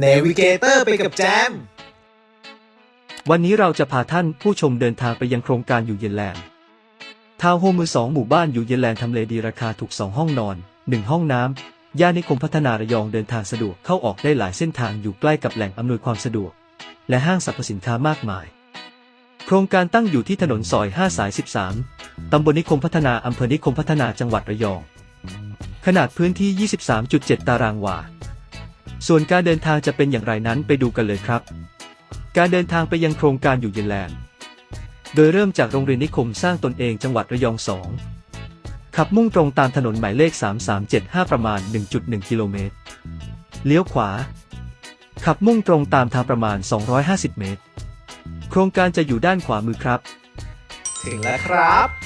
เนวิเกเตอร์ไปกับแจม วันนี้เราจะพาท่านผู้ชมเดินทางไปยังโครงการอยู่เย็นแลนด์ทาวน์โฮมมือสองหมู่บ้านอยู่เย็นแลนด์ทำเลดีราคาถูก 2 ห้องนอน 1 ห้องน้ำย่านนิคมพัฒนาระยองเดินทางสะดวกเข้าออกได้หลายเส้นทางอยู่ใกล้กับแหล่งอำนวยความสะดวก และห้างสรรพสินค้ามากมาย โครงการตั้งอยู่ที่ถนนซอย 5 สาย 13 ตำบลนิคมพัฒนาอำเภอนิคมพัฒนาจังหวัดระยอง ขนาดพื้นที่ 23.7 ตารางวา ส่วนการเดินทางจะเป็นอย่างไรนั้นไปดูกันเลยครับ การเดินทางไปยังโครงการอยู่เย็นแลนด์โดยเริ่มจากโรงเรียนนิคมสร้างตนเองจังหวัดระยอง2ขับมุ่งตรงตามถนนหมายเลข 3375 ประมาณ 1.1 กิโลเมตร เลี้ยวขวา ขับมุ่งตรงตามทางประมาณ 250 เมตร โครงการจะอยู่ด้านขวามือครับ ถึงแล้วครับ